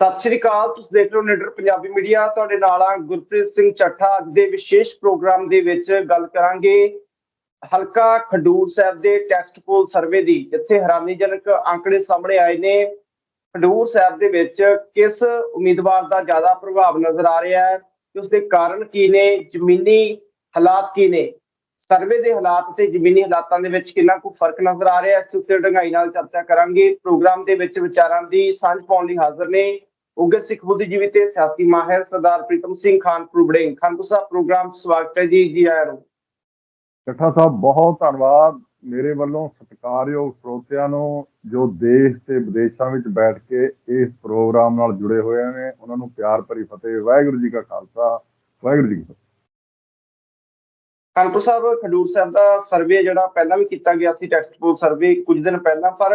ਸਤਿ ਸ਼੍ਰੀ ਅਕਾਲ, ਤੁਸੀਂ ਦੇਖ ਰਹੇ ਹੋ ਨੀਡਰ ਪੰਜਾਬੀ ਮੀਡੀਆ। ਤੁਹਾਡੇ ਨਾਲ ਆ ਗੁਰਪ੍ਰੀਤ ਸਿੰਘ ਚੱਠਾ। ਅੱਜ ਦੇ ਵਿਸ਼ੇਸ਼ ਪ੍ਰੋਗਰਾਮ ਦੇ ਵਿੱਚ ਗੱਲ ਕਰਾਂਗੇ ਹਲਕਾ ਖਡੂਰ ਸਾਹਿਬ ਦੇ ਟੈਕਸਟ ਪੋਲ ਸਰਵੇ ਦੀ, ਜਿੱਥੇ ਹੈਰਾਨੀਜਨਕ ਅੰਕੜੇ ਸਾਹਮਣੇ ਆਏ ਨੇ। ਖਡੂਰ ਸਾਹਿਬ ਦੇ ਵਿੱਚ ਕਿਸ ਉਮੀਦਵਾਰ ਦਾ ਜ਼ਿਆਦਾ ਪ੍ਰਭਾਵ ਨਜ਼ਰ ਆ ਰਿਹਾ ਹੈ? ਤੇ ਉਸ ਦੇ ਕਾਰਨ ਕੀ ਨੇ? ਜ਼ਮੀਨੀ ਹਾਲਾਤ ਕੀ ਨੇ? ਸਰਵੇ ਦੇ ਹਾਲਾਤ ਤੇ ਜ਼ਮੀਨੀ ਹਾਲਾਤਾਂ ਦੇ ਵਿੱਚ ਕਿੰਨਾ ਕੁ ਫ਼ਰਕ ਨਜ਼ਰ ਆ ਰਿਹਾ ਇਸ ਉੱਤੇ ਡੰਗਾਈ ਨਾਲ ਚਰਚਾ ਕਰਾਂਗੇ। ਪ੍ਰੋਗਰਾਮ ਦੇ ਵਿੱਚ ਵਿਚਾਰਾਂ ਦੀ ਸਾਂਝ ਪਾਉਣ ਲਈ ਹਾਜ਼ਰ ਨੇ। ਉਗੇ ਸਿੱਖ ਬੁੱਧੀਜੀਵੀ ਤੇ ਸਿਆਸੀ ਮਾਹਿਰ ਸਰਦਾਰ ਪ੍ਰੀਤਮ ਸਿੰਘ ਖਾਨਪੁਰ ਬੜਿੰਗ ਖਾਨਪੁਰ ਸਾਹਿਬ ਪ੍ਰੋਗਰਾਮ ਸਵਾਗਤ ਹੈ ਜੀ ਜੀ ਆਇਆਂ ਨੂੰ। ਚੱਠਾ ਸਾਹਿਬ ਬਹੁਤ ਧੰਨਵਾਦ ਮੇਰੇ ਵੱਲੋਂ ਸਤਿਕਾਰਯੋਗ ਸਰੋਤਿਆਂ ਨੂੰ ਜੋ ਦੇਸ਼ ਤੇ ਵਿਦੇਸ਼ਾਂ ਵਿੱਚ ਬੈਠ ਕੇ ਇਸ ਪ੍ਰੋਗਰਾਮ ਨਾਲ ਜੁੜੇ ਹੋਏ ਨੇ। ਉਹਨਾਂ ਨੂੰ ਪਿਆਰ ਭਰੀ ਫਤਿਹ। ਵਾਹਿਗੁਰੂ ਜੀ ਕਾ ਖਾਲਸਾ। ਵਾਹਿਗੁਰੂ ਜੀ ਕੀ ਫਤਿਹ। ਸਾਹਿਬ ਖਡੂਰ ਸਾਹਿਬ ਦਾ ਸਰਵੇ ਜਿਹੜਾ ਪਹਿਲਾਂ ਵੀ ਕੀਤਾ ਗਿਆ ਸੀ ਟੈਕਸਟ ਪੋਲ ਸਰਵੇ ਕੁਝ ਦਿਨ ਪਹਿਲਾਂ ਪਰ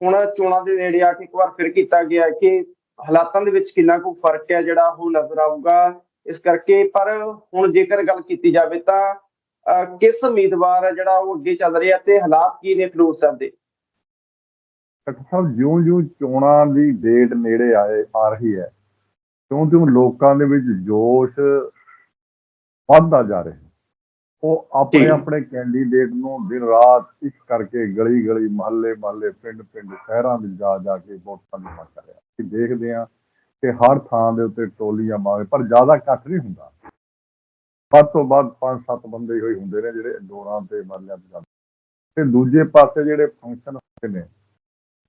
ਹੁਣ ਚੋਣਾਂ ਦੇ ਨੇੜੇ ਆ ਕੇ ਇੱਕ ਵਾਰ ਫਿਰ ਕੀਤਾ ਗਿਆ ਕਿ ਹਾਲਾਤਾਂ ਦੇ ਵਿੱਚ ਕਿੰਨਾ ਕੁ ਫ਼ਰਕ ਹੈ ਜਿਹੜਾ ਉਹ ਨਜ਼ਰ ਆਊਗਾ ਇਸ ਕਰਕੇ, ਪਰ ਹੁਣ ਜੇਕਰ ਗੱਲ ਕੀਤੀ ਜਾਵੇ ਤਾਂ ਕਿਸ ਉਮੀਦਵਾਰ ਹੈ ਜਿਹੜਾ ਉਹ ਅੱਗੇ ਚੱਲ ਰਿਹਾ ਤੇ ਹਾਲਾਤ ਕੀ ਨੇ ਖਡੂਰ ਸਾਹਿਬ ਦੇ? ਚੱਠਾ ਸਾਹਿਬ, ਜਿਉਂ-ਜਿਉਂ ਚੋਣਾਂ ਦੀ ਡੇਟ ਨੇੜੇ ਆਏ, ਆ ਰਹੀ ਹੈ ਕਿਉਂ ਤਿਉਂ ਲੋਕਾਂ ਦੇ ਵਿੱਚ ਜੋਸ਼ ਵੱਧਦਾ ਜਾ ਰਿਹਾ। ਉਹ ਆਪਣੇ। ਆਪਣੇ ਕੈਂਡੀਡੇਟ ਨੂੰ ਦਿਨ ਰਾਤ ਇੱਕ ਕਰਕੇ ਗਲੀ ਗਲੀ ਮਹੱਲੇ ਮਹੱਲੇ ਪਿੰਡ ਪਿੰਡ ਸ਼ਹਿਰਾਂ ਵਿੱਚ ਜਾ ਜਾ ਕੇ ਵੋਟਾਂ ਦੀ ਮੰਗ ਕਰ ਰਿਹਾ। ਅਸੀਂ ਦੇਖਦੇ ਹਾਂ ਕਿ ਹਰ ਥਾਂ ਦੇ ਉੱਤੇ ਟੋਲੀਆਂ ਮਾਰੇ ਪਰ ਜ਼ਿਆਦਾ ਇਕੱਠ ਨਹੀਂ ਹੁੰਦਾ। ਵੱਧ ਤੋਂ ਵੱਧ ਪੰਜ ਸੱਤ ਬੰਦੇ ਹੀ ਹੋਈ ਹੁੰਦੇ ਨੇ ਜਿਹੜੇ ਡੋਰਾਂ ਤੇ ਮਹੱਲਿਆਂ ਤੇ ਜਾਂਦੇ ਤੇ ਦੂਜੇ ਪਾਸੇ ਜਿਹੜੇ ਫੰਕਸ਼ਨ ਹੁੰਦੇ ਨੇ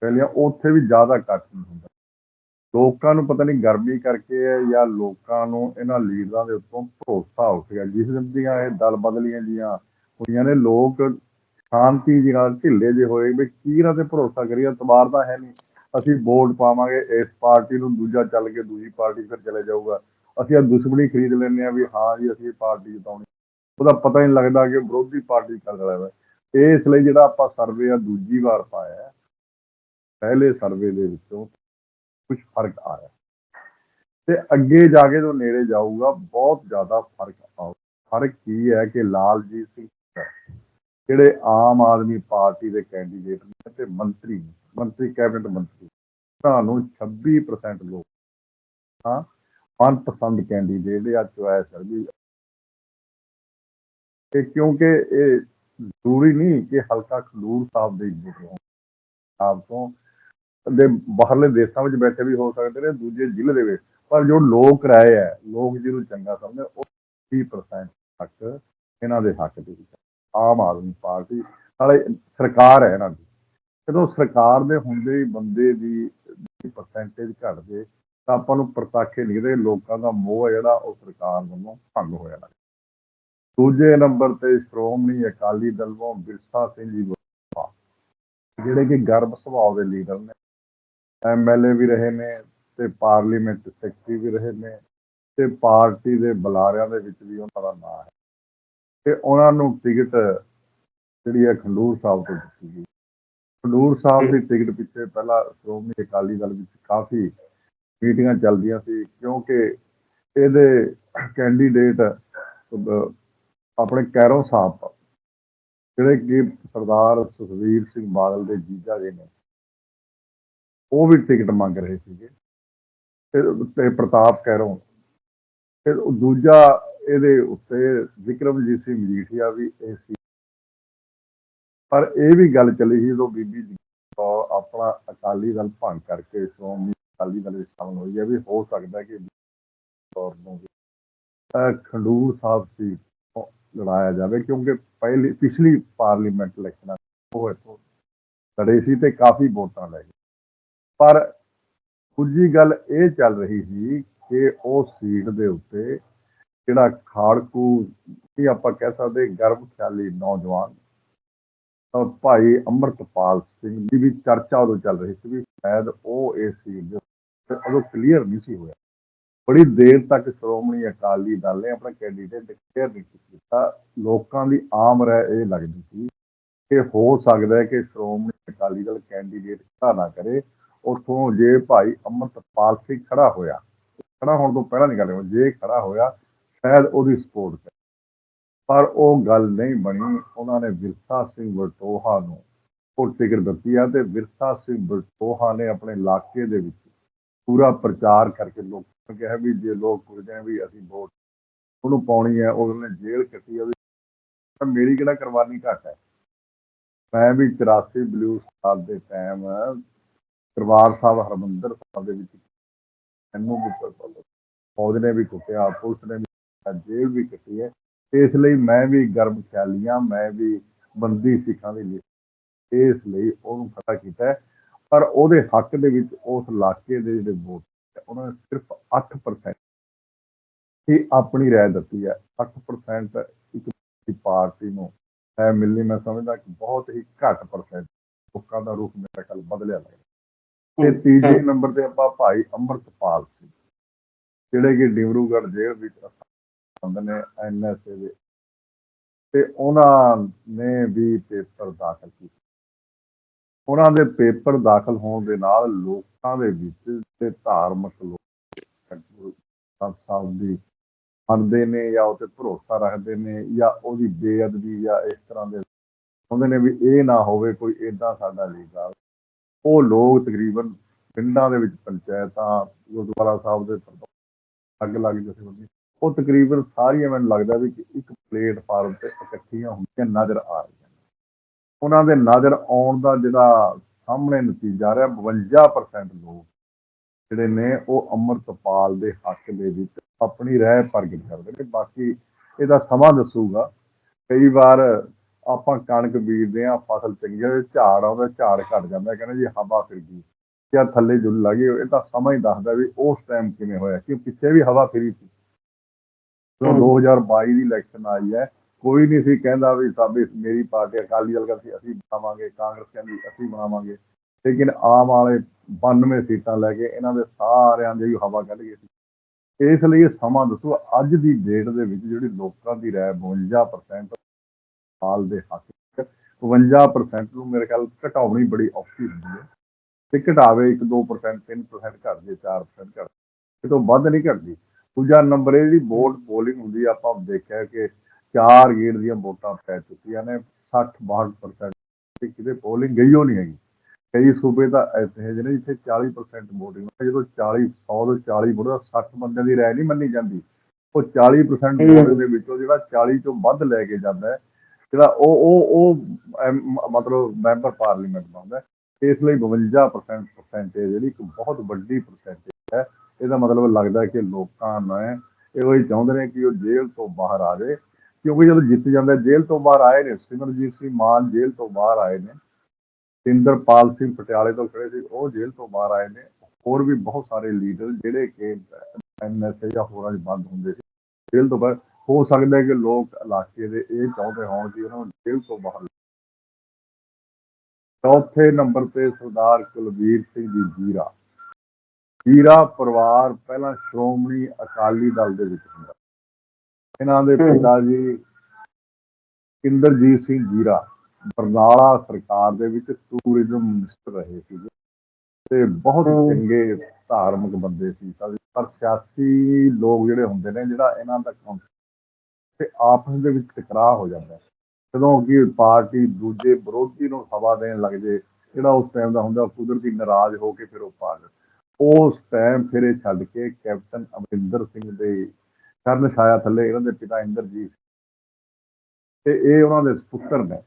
ਪਹਿਲੀਆਂ ਉੱਥੇ ਵੀ ਜ਼ਿਆਦਾ ਇਕੱਠ ਨਹੀਂ ਹੁੰਦਾ। ਲੋਕਾਂ ਨੂੰ ਪਤਾ ਨਹੀਂ ਗਰਮੀ ਕਰਕੇ ਹੈ ਜਾਂ ਲੋਕਾਂ ਨੂੰ ਇਹਨਾਂ ਲੀਡਰਾਂ ਦੇ ਉੱਤੋਂ ਭਰੋਸਾ ਉੱਠ ਗਿਆ। ਜਿਸ ਦਿਨ ਦੀਆਂ ਇਹ ਦਲ ਬਦਲੀਆਂ ਜੀਆਂ ਹੋਈਆਂ ਨੇ, ਲੋਕ ਸ਼ਾਂਤੀ ਜੀ ਨਾਲ ਢਿੱਲੇ ਜੇ ਹੋਏ ਵੀ ਕੀ ਇਹਨਾਂ ਤੇ ਭਰੋਸਾ ਕਰੀਏ ਤਬਾਰ ਤਾਂ ਹੈ ਨਹੀਂ। ਅਸੀਂ ਵੋਟ ਪਾਵਾਂਗੇ, ਇਸ ਪਾਰਟੀ ਨੂੰ ਦੂਜਾ ਚੱਲ ਕੇ ਦੂਜੀ ਪਾਰਟੀ ਫਿਰ ਚਲੇ ਜਾਊਗਾ। ਅਸੀਂ ਆ ਦੁਸ਼ਮਣੀ ਖਰੀਦ ਲੈਂਦੇ ਆ ਵੀ ਹਾਂ ਜੀ, ਅਸੀਂ ਇਹ ਪਾਰਟੀ ਜਿਤਾਉਣੀ। ਉਹਦਾ ਪਤਾ ਹੀ ਨਹੀਂ ਲੱਗਦਾ ਕਿ ਵਿਰੋਧੀ ਪਾਰਟੀ ਕਰ ਰਿਹਾ ਹੈ ਇਸ ਲਈ ਜਿਹੜਾ ਆਪਾਂ ਸਰਵੇ ਆ, ਦੂਜੀ ਵਾਰ ਪਾਇਆ, ਪਹਿਲੇ ਸਰਵੇ ਦੇ ਵਿੱਚੋਂ ਕੁਝ ਫ਼ਰਕ ਆਇਆ ਤੇ ਅੱਗੇ ਜਾ ਕੇ ਜੋ ਨੇੜੇ ਜਾਊਗਾ, ਬਹੁਤ ਜ਼ਿਆਦਾ ਫ਼ਰਕ ਆਊ, ਫ਼ਰਕ ਕੀ ਹੈ ਕਿ ਲਾਲਜੀਤ ਸਿੰਘ ਜਿਹੜੇ ਆਮ ਆਦਮੀ ਪਾਰਟੀ ਦੇ ਕੈਂਡੀਡੇਟ ਨੇ ਤੇ ਮੰਤਰੀ ਮੰਤਰੀ ਕੈਬਨਿਟ ਮੰਤਰੀ ਤੁਹਾਨੂੰ 26% ਲੋਕ ਹਾਂ ਮਨਪਸੰਦ ਕੈਂਡੀਡੇਟ ਆ ਚੁਆਇਸ ਹੈ ਵੀ ਇਹ ਕਿਉਂਕਿ ਇਹ ਜ਼ਰੂਰੀ ਨਹੀਂ ਕਿ ਹਲਕਾ ਖਲੂਰ ਸਾਹਿਬ ਦੇ ਹੀ ਵੋਟ ਹੋਣ, ਆਪ ਤੋਂ ਦੇ ਬਾਹਰਲੇ ਦੇਸ਼ਾਂ ਵਿੱਚ ਬੈਠੇ ਵੀ ਹੋ ਸਕਦੇ ਨੇ, ਦੂਜੇ ਜ਼ਿਲ੍ਹੇ ਦੇ ਵਿੱਚ। ਪਰ ਜੋ ਲੋਕ ਰਾਏ ਹੈ, ਲੋਕ ਜਿਹਨੂੰ ਚੰਗਾ ਸਮਝਦੇ ਉਹ 30% ਤੱਕ ਇਹਨਾਂ ਦੇ ਹੱਕ ਦੇ ਵਿੱਚ ਆਮ ਆਦਮੀ ਪਾਰਟੀ, ਨਾਲੇ ਸਰਕਾਰ ਹੈ ਇਹਨਾਂ ਦੀ। ਜਦੋਂ ਸਰਕਾਰ ਦੇ ਹੁੰਦੇ ਹੀ ਬੰਦੇ ਦੀ ਪਰਸੈਂਟੇਜ ਘਟ ਜੇ ਤਾਂ ਆਪਾਂ ਨੂੰ ਪਰਤਾਖੇ ਹੀ ਨਿਕਦੇ ਲੋਕਾਂ ਦਾ ਮੋਹ ਹੈ ਜਿਹੜਾ, ਉਹ ਸਰਕਾਰ ਵੱਲੋਂ ਭੰਗ ਹੋਇਆ ਲੱਗਦਾ ਦੂਜੇ ਨੰਬਰ ਤੇ ਸ਼੍ਰੋਮਣੀ ਅਕਾਲੀ ਦਲ ਵੱਲੋਂ ਬਿਰਸਾ ਸਿੰਘ ਜੀ ਜਿਹੜੇ ਕਿ ਗਰਭ ਸੁਭਾਅ ਦੇ ਲੀਡਰ ਨੇ ਐਮਐਲਏ ਵੀ ਰਹੇ ਨੇ ਤੇ ਪਾਰਲੀਮੈਂਟ ਸੈਕਟਰੀ ਵੀ ਰਹੇ ਨੇ ਤੇ ਪਾਰਟੀ ਦੇ ਬੁਲਾਰਿਆਂ ਦੇ ਵਿੱਚ ਵੀ ਉਹਨਾਂ ਦਾ ਨਾਮ ਹੈ। ਤੇ ਉਹਨਾਂ ਨੂੰ ਟਿਕਟ ਜਿਹੜੀ ਹੈ ਖੰਡੂਰ ਸਾਹਿਬ ਤੋਂ ਦਿੱਤੀ ਗਈ। ਖੰਡੂਰ ਸਾਹਿਬ ਦੀ ਟਿਕਟ ਪਿੱਛੇ ਪਹਿਲਾਂ ਸ਼੍ਰੋਮਣੀ ਅਕਾਲੀ ਦਲ ਵਿੱਚ ਕਾਫੀ ਮੀਟਿੰਗਾਂ ਚੱਲਦੀਆਂ ਸੀ ਕਿਉਂਕਿ ਇਹਦੇ ਕੈਂਡੀਡੇਟ ਆਪਣੇ ਕੈਰੋ ਸਾਹਿਬ, ਜਿਹੜੇ ਕਿ ਸਰਦਾਰ ਸੁਖਵੀਰ ਸਿੰਘ ਬਾਦਲ ਦੇ ਜੀਜਾ ਜੀ ਨੇ ਉਹ ਵੀ ਟਿਕਟ ਮੰਗ ਰਹੇ ਸੀਗੇ। ਤੇ ਪ੍ਰਤਾਪ ਕੈਰੋਂ, ਫਿਰ ਦੂਜਾ ਇਹਦੇ ਉੱਤੇ ਵਿਕਰਮਜੀਤ ਸਿੰਘ ਮਜੀਠੀਆ ਵੀ ਇਹ ਸੀ। ਪਰ ਇਹ ਵੀ ਗੱਲ ਚੱਲੀ ਸੀ ਜਦੋਂ ਬੀਬੀ ਕੌਰ ਆਪਣਾ ਅਕਾਲੀ ਦਲ ਭੰਗ ਕਰਕੇ ਸ਼੍ਰੋਮਣੀ ਅਕਾਲੀ ਦਲ ਵਿੱਚ ਸ਼ਾਮਲ ਹੋਈ ਹੈ ਵੀ ਹੋ ਸਕਦਾ ਕਿ ਕੌਰ ਨੂੰ ਖੰਡੂਰ ਸਾਹਿਬ ਸੀ ਲੜਾਇਆ ਜਾਵੇ ਕਿਉਂਕਿ ਪਹਿਲੀ, ਪਿਛਲੀ ਪਾਰਲੀਮੈਂਟ ਇਲੈਕਸ਼ਨਾਂ ਉਹ ਇੱਥੋਂ ਲੜੇ ਸੀ ਤੇ ਕਾਫੀ ਵੋਟਾਂ ਲੈ ਗਏ। ਪਰ ਦੂਜੀ ਗੱਲ ਇਹ ਚੱਲ ਰਹੀ ਸੀ ਕਿ ਉਹ ਸੀਟ ਦੇ ਉੱਤੇ ਜਿਹੜਾ ਖਾੜਕੂ ਕੀ ਆਪਾਂ ਕਹਿ ਸਕਦੇ ਗਰਭ ਖਿਆਲੀ ਨੌਜਵਾਨ, ਤਾਂ ਭਾਈ ਅੰਮ੍ਰਿਤਪਾਲ ਸਿੰਘ ਦੀ ਵੀ ਚਰਚਾ ਉਦੋਂ ਚੱਲ ਰਹੀ ਸੀ ਵੀ ਸ਼ਾਇਦ ਉਹ ਇਸ ਸੀਟ ਦੇ ਉਦੋਂ ਕਲੀਅਰ ਨਹੀਂ ਸੀ ਹੋਇਆ। ਬੜੀ ਦੇਰ ਤੱਕ ਸ਼੍ਰੋਮਣੀ ਅਕਾਲੀ ਦਲ ਨੇ ਆਪਣਾ ਕੈਂਡੀਡੇਟ ਡਿਕਲੇਅਰ ਨਹੀਂ ਕੀਤਾ। ਲੋਕਾਂ ਦੀ ਆਮ ਰਾਏ ਇਹ ਲੱਗਦੀ ਸੀ ਕਿ ਹੋ ਸਕਦਾ ਹੈ ਕਿ ਸ਼੍ਰੋਮਣੀ ਅਕਾਲੀ ਦਲ ਕੈਂਡੀਡੇਟ ਖੜਾ ਨਾ ਕਰੇ। ਉੱਥੋਂ ਜੇ ਭਾਈ ਅੰਮ੍ਰਿਤਪਾਲ ਸਿੰਘ ਖੜਾ ਹੋਇਆ, ਖੜਾ ਹੋਣ ਤੋਂ ਪਹਿਲਾਂ ਦੀ ਗੱਲ ਹੈ, ਜੇ ਖੜਾ ਹੋਇਆ, ਸ਼ਾਇਦ ਉਹਦੀ ਸਪੋਰਟ ਪਰ ਉਹ ਗੱਲ ਨਹੀਂ ਬਣੀ। ਉਹਨਾਂ ਨੇ ਵਿਰਸਾ ਸਿੰਘ ਵਟੋਹਾ ਨੂੰ ਉਹ ਟਿਕਟ ਦਿੱਤੀ ਆ ਤੇ ਵਿਰਸਾ ਸਿੰਘ ਵਟੋਹਾ ਨੇ ਆਪਣੇ ਇਲਾਕੇ ਦੇ ਵਿੱਚ ਪੂਰਾ ਪ੍ਰਚਾਰ ਕਰਕੇ ਲੋਕਾਂ ਨੂੰ ਕਿਹਾ ਵੀ ਜੇ ਲੋਕ ਪੁੱਛਦੇ ਵੀ ਅਸੀਂ ਵੋਟ ਉਹਨੂੰ ਪਾਉਣੀ ਹੈ ਉਹਨੇ ਜੇਲ੍ਹ ਕੱਟੀ ਉਹਦੀ ਮੇਰੀ ਕਿਹੜਾ ਕੁਰਬਾਨੀ ਘੱਟ ਹੈ? ਮੈਂ ਵੀ 84 ਬਲੂ ਸਾਲ ਦੇ ਟਾਈਮ ਦਰਬਾਰ ਸਾਹਿਬ ਹਰਮੰਦਰ ਸਾਹਿਬ ਦੇ ਵਿੱਚ ਮੈਨੂੰ ਵੀ ਪ- ਫੌਜ ਨੇ ਵੀ ਕੁੱਟਿਆ, ਪੁਲਿਸ ਨੇ ਵੀ ਜੇਲ੍ਹ ਵੀ ਕੱਟੀ ਹੈ। ਇਸ ਲਈ ਮੈਂ ਵੀ ਗਰਮ ਖਿਆਲੀਆਂ ਮੈਂ ਵੀ ਬੰਦੀ ਸਿੱਖਾਂ ਦੀ ਲਿਸਟ ਇਸ ਲਈ ਉਹਨੂੰ ਖੜਾ ਕੀਤਾ ਪਰ ਉਹਦੇ ਹੱਕ ਦੇ ਵਿੱਚ ਉਸ ਇਲਾਕੇ ਦੇ ਜਿਹੜੇ ਵੋਟ ਉਹਨਾਂ ਨੇ ਸਿਰਫ 8% ਹੀ ਆਪਣੀ ਰਾਏ ਦਿੱਤੀ ਹੈ। 8% ਇੱਕ ਪਾਰਟੀ ਨੂੰ ਹੈ ਮਿਲਣੀ। ਮੈਂ ਸਮਝਦਾ ਕਿ ਬਹੁਤ ਹੀ ਘੱਟ ਪਰਸੈਂਟ ਲੋਕਾਂ ਦਾ ਰੂਖ ਮੇਰਾ ਖਿਆਲ ਬਦਲਿਆ ਲੱਗਦਾ ਤੇ ਤੀਜੇ ਨੰਬਰ ਤੇ ਆਪਾਂ ਭਾਈ ਅੰਮ੍ਰਿਤਪਾਲ ਸਿੰਘ ਜਿਹੜੇ ਕਿ ਡਿਬਰੂਗੜ੍ਹ ਜੇਲ੍ਹ ਵਿੱਚ ਆਉਂਦੇ ਨੇ ਐਨਐਸਏ ਦੇ। ਤੇ ਉਹਨਾਂ ਨੇ ਵੀ ਪੇਪਰ ਦਾਖਲ ਕੀਤੇ। ਉਹਨਾਂ ਦੇ ਪੇਪਰ ਦਾਖਲ ਹੋਣ ਦੇ ਨਾਲ ਲੋਕਾਂ ਦੇ ਵਿੱਚ ਤੇ ਧਾਰਮਿਕ ਲੋਕ ਸਾਹਿਬ ਦੀ ਮੰਨਦੇ ਨੇ ਜਾਂ ਉਹ ਤੇ ਭਰੋਸਾ ਰੱਖਦੇ ਨੇ ਜਾਂ ਉਹਦੀ ਬੇਅਦਬੀ ਜਾਂ ਇਸ ਤਰ੍ਹਾਂ ਦੇ ਹੁੰਦੇ ਨੇ ਵੀ ਇਹ ਨਾ ਹੋਵੇ ਕੋਈ ਇਦਾਂ ਸਾਡਾ ਲੀਗਾ ਉਹ ਲੋਕ ਤਕਰੀਬਨ ਪਿੰਡਾਂ ਦੇ ਵਿੱਚ ਪੰਚਾਇਤਾਂ, ਗੁਰਦੁਆਰਾ ਸਾਹਿਬ ਦੇ ਅੱਗ ਲੱਗ ਜਥੇਬੰਦੀ, ਉਹ ਤਕਰੀਬਨ ਸਾਰੀਆਂ ਮੈਨੂੰ ਲੱਗਦਾ ਵੀ ਕਿ ਇੱਕ ਪਲੇਟਫਾਰਮ ਤੇ ਇਕੱਠੀਆਂ ਹੁੰਦੀਆਂ ਨਜ਼ਰ ਆ ਰਹੀਆਂ ਨੇ। ਉਹਨਾਂ ਦੇ ਨਜ਼ਰ ਆਉਣ ਦਾ ਜਿਹੜਾ ਸਾਹਮਣੇ ਨਤੀਜਾ ਰਿਹਾ 52% ਲੋਕ ਜਿਹੜੇ ਨੇ ਉਹ ਅੰਮ੍ਰਿਤਪਾਲ ਦੇ ਹੱਕ ਦੇ ਵਿੱਚ ਆਪਣੀ ਰਾਏ ਪ੍ਰਗਟ ਕਰਦੇ ਨੇ। ਬਾਕੀ ਇਹਦਾ ਸਮਾਂ ਦੱਸੂਗਾ। ਕਈ ਵਾਰ ਆਪਾਂ ਕਣਕ ਬੀਜਦੇ ਆ ਫਸਲ ਚੰਗੀ ਹੋਵੇ ਝਾੜ ਆਉਂਦਾ ਝਾੜ ਘਟ ਜਾਂਦਾ ਕਹਿੰਦੇ ਜੀ ਹਵਾ ਫਿਰ ਗਈ ਜਾਂ ਥੱਲੇ ਜੁੱਲ ਲੱਗੀ ਇਹ ਤਾਂ ਸਮਾਂ ਹੀ ਦੱਸਦਾ ਵੀ ਉਸ ਟਾਈਮ ਕਿਵੇਂ ਹੋਇਆ ਕਿ ਪਿੱਛੇ ਵੀ ਹਵਾ ਫਿਰੀ ਸੀ। ਜਦੋਂ 2022 ਦੀ ਇਲੈਕਸ਼ਨ ਆਈ ਹੈ ਕੋਈ ਨਹੀਂ ਸੀ ਕਹਿੰਦਾ ਵੀ ਸਾਡੀ ਮੇਰੀ ਪਾਰਟੀ ਅਕਾਲੀ ਦਲ ਕਹਿੰਦੀ ਅਸੀਂ ਬਣਾਵਾਂਗੇ ਕਾਂਗਰਸ ਕਹਿੰਦੀ ਅਸੀਂ ਬਣਾਵਾਂਗੇ। ਲੇਕਿਨ ਆਮ ਵਾਲੇ 92 ਸੀਟਾਂ ਲੈ ਕੇ ਇਹਨਾਂ ਦੇ ਸਾਰਿਆਂ ਦੀ ਹਵਾ ਕੱਢ ਗਏ ਸੀ। ਇਸ ਲਈ ਇਹ ਸਮਾਂ ਦੱਸੋ ਅੱਜ ਦੀ ਡੇਟ ਦੇ ਵਿੱਚ ਜਿਹੜੀ ਲੋਕਾਂ ਦੀ ਰਾਏ 52% ਸਾਲ ਦੇ ਹੱਕ ਵਿੱਚ। 52% ਨੂੰ ਮੇਰੇ ਖਿਆਲ ਘਟਾਉਣੀ ਬੜੀ ਔਖੀ ਹੁੰਦੀ ਹੈ। ਤੇ ਘਟਾਵੇ 1-2% 3% ਘਟ ਜੇ 4% ਘਟ ਇਹ ਤੋਂ ਵੱਧ ਨਹੀਂ ਘਟਦੀ। ਦੂਜਾ ਨੰਬਰ ਇਹ ਜਿਹੜੀ ਵੋਟ ਪੋਲਿੰਗ ਹੁੰਦੀ ਆ ਆਪਾਂ ਦੇਖਿਆ ਕਿ ਚਾਰ ਗੇੜ ਦੀਆਂ ਵੋਟਾਂ ਪੈ ਚੁੱਕੀਆਂ ਨੇ 60-62% ਤੇ ਕਿਤੇ ਪੋਲਿੰਗ ਗਈ ਹੋ ਨਹੀਂ ਹੈਗੀ। ਕਈ ਸੂਬੇ ਤਾਂ ਐਸੇ ਜਿਹਨੇ ਜਿੱਥੇ 40% VOTING ਹੈ ਜਦੋਂ 40 100 ਤੋਂ 40 ਵੋਟ 60 ਬੰਦਿਆਂ ਦੀ ਰਾਏ ਨਹੀਂ ਮੰਨੀ ਜਾਂਦੀ। ਉਹ 40% ਵੋਟ ਦੇ ਵਿੱਚੋਂ ਜਿਹੜਾ 40 ਤੋਂ ਵੱਧ ਲੈ ਕੇ ਜਾਂਦਾ ਹੈ ਜਿਹੜਾ ਉਹ ਉਹ ਉਹ ਐਮ, ਮਤਲਬ ਮੈਂਬਰ ਪਾਰਲੀਮੈਂਟ ਬਣਦਾ ਹੈ। ਇਸ ਲਈ 52% ਪਰਸੈਂਟੇਜ ਜਿਹੜੀ ਇੱਕ ਬਹੁਤ ਵੱਡੀ ਪਰਸੈਂਟੇਜ ਹੈ ਇਹਦਾ ਮਤਲਬ ਲੱਗਦਾ ਕਿ ਲੋਕਾਂ ਨੇ ਇਹੋ ਹੀ ਚਾਹੁੰਦੇ ਨੇ ਕਿ ਉਹ ਜੇਲ੍ਹ ਤੋਂ ਬਾਹਰ ਆ ਜਾਏ ਕਿਉਂਕਿ ਜਦੋਂ ਜਿੱਤ ਜਾਂਦਾ ਜੇਲ੍ਹ ਤੋਂ ਬਾਹਰ ਆਏ ਨੇ ਸਿਮਰਜੀਤ ਸਿੰਘ ਮਾਨ ਜੇਲ੍ਹ ਤੋਂ ਬਾਹਰ ਆਏ ਨੇ ਸਿੰਦਰਪਾਲ ਸਿੰਘ ਪਟਿਆਲੇ ਤੋਂ ਖੜੇ ਸੀ ਉਹ ਜੇਲ੍ਹ ਤੋਂ ਬਾਹਰ ਆਏ ਨੇ ਹੋਰ ਵੀ ਬਹੁਤ ਸਾਰੇ ਲੀਡਰ ਜਿਹੜੇ ਕਿ ਐਨਐਸਏ ਜਾਂ ਹੋਰਾਂ 'ਚ ਬੰਦ ਹੁੰਦੇ ਸੀ ਜੇਲ੍ਹ ਤੋਂ ਬਾਹਰ ਹੋ ਸਕਦਾ ਹੈ ਕਿ ਲੋਕ ਇਲਾਕੇ ਦੇ ਇਹ ਚਾਹੁੰਦੇ ਹੋਣ ਕਿ ਉਹਨਾਂ ਨੂੰ ਜੇਲ੍ਹ ਤੋਂ ਬਾਹਰ ਚੌਥੇ ਨੰਬਰ ਤੇ ਸਰਦਾਰ ਕੁਲਬੀਰ ਸਿੰਘ ਜੀ ਜੀਰਾ। ਜੀਰਾ ਪਰਿਵਾਰ ਪਹਿਲਾਂ ਸ਼੍ਰੋਮਣੀ ਅਕਾਲੀ ਦਲ ਦੇ ਵਿੱਚ ਹੁੰਦਾ ਇਹਨਾਂ ਦੇ ਪਿਤਾ ਜੀ ਇੰਦਰਜੀਤ ਸਿੰਘ ਜੀਰਾ ਬਰਨਾਲਾ ਸਰਕਾਰ ਦੇ ਵਿੱਚ ਟੂਰਿਜ਼ਮ ਮਿਨਿਸਟਰ ਰਹੇ ਸੀ ਤੇ ਬਹੁਤ ਚੰਗੇ ਧਾਰਮਿਕ ਬੰਦੇ ਸੀ। ਪਰ ਸਿਆਸੀ ਲੋਕ ਜਿਹੜੇ ਹੁੰਦੇ ਨੇ ਜਿਹੜਾ ਇਹਨਾਂ ਦਾ ਤੇ ਆਪਸ ਦੇ ਵਿੱਚ ਟਕਰਾਅ ਹੋ ਜਾਂਦਾ ਹੈ। ਜਦੋਂ ਕਿ ਪਾਰਟੀ ਦੂਜੇ ਵਿਰੋਧੀ ਨੂੰ ਹਵਾ ਦੇਣ ਲੱਗ ਜੇ ਜਿਹੜਾ ਉਸ ਟਾਈਮ ਦਾ ਹੁੰਦਾ ਕੁਦਰਤੀ ਨਾਰਾਜ਼ ਹੋ ਕੇ ਫਿਰ ਉਹ ਪਾਰਟੀ ਉਸ ਟਾਈਮ ਫਿਰ ਇਹ ਛੱਡ ਕੇ ਕੈਪਟਨ ਅਮਰਿੰਦਰ ਸਿੰਘ ਦੇ ਚਰਨ ਛਾਇਆ ਥੱਲੇ ਇਹਨਾਂ ਦੇ ਪਿਤਾ ਇੰਦਰਜੀਤ ਤੇ ਇਹ ਉਹਨਾਂ ਦੇ ਪੁੱਤਰ ਨੇ।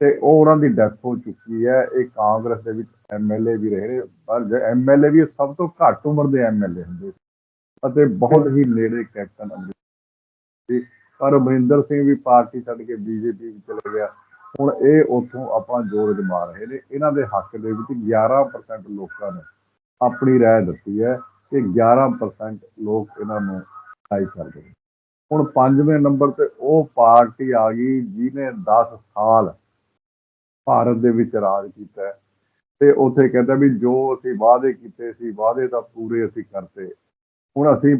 ਤੇ ਉਹ ਉਹਨਾਂ ਦੀ ਡੈਥ ਹੋ ਚੁੱਕੀ ਹੈ। ਇਹ ਕਾਂਗਰਸ ਦੇ ਵਿੱਚ ਐਮਐਲਏ ਵੀ ਰਹੇ ਨੇ। ਪਰ ਐਮਐਲਏ ਵੀ ਸਭ ਤੋਂ ਘੱਟ ਉਮਰ ਦੇ ਐਮਐਲਏ ਹੁੰਦੇ ਅਤੇ ਬਹੁਤ ਹੀ ਨੇੜੇ ਕੈਪਟਨ ਅਮਰਿੰਦਰ ਸੀ। ਪਰ ਅਮਰਿੰਦਰ ਸਿੰਘ ਵੀ ਪਾਰਟੀ ਛੱਡ ਕੇ ਬੀਜੇਪੀ ਵਿੱਚ ਚਲੇ ਗਿਆ। ਹੁਣ ਇਹ ਉੱਥੋਂ ਆਪਾਂ ਜੋਰ ਜਮਾ ਰਹੇ ਨੇ। ਇਹਨਾਂ ਦੇ ਹੱਕ ਦੇ ਵਿੱਚ 11% ਲੋਕਾਂ ਨੇ ਆਪਣੀ ਰਾਏ ਦਿੱਤੀ ਹੈ ਕਿ 11% ਲੋਕ ਇਹਨਾਂ ਨੂੰ ਆਈ ਕਰਦੇ ਨੇ। ਹੁਣ ਪੰਜਵੇਂ ਨੰਬਰ ਤੇ ਉਹ ਪਾਰਟੀ ਆ ਗਈ ਜਿਹਨੇ 10 ਸਾਲ ਭਾਰਤ ਦੇ ਵਿੱਚ ਰਾਜ ਕੀਤਾ ਹੈ। ਤੇ ਉੱਥੇ ਕਹਿੰਦਾ ਵੀ ਜੋ ਅਸੀਂ ਵਾਅਦੇ ਕੀਤੇ ਸੀ, ਵਾਅਦੇ ਤਾਂ ਪੂਰੇ ਅਸੀਂ ਕਰਤੇ। ਹੁਣ ਅਸੀਂ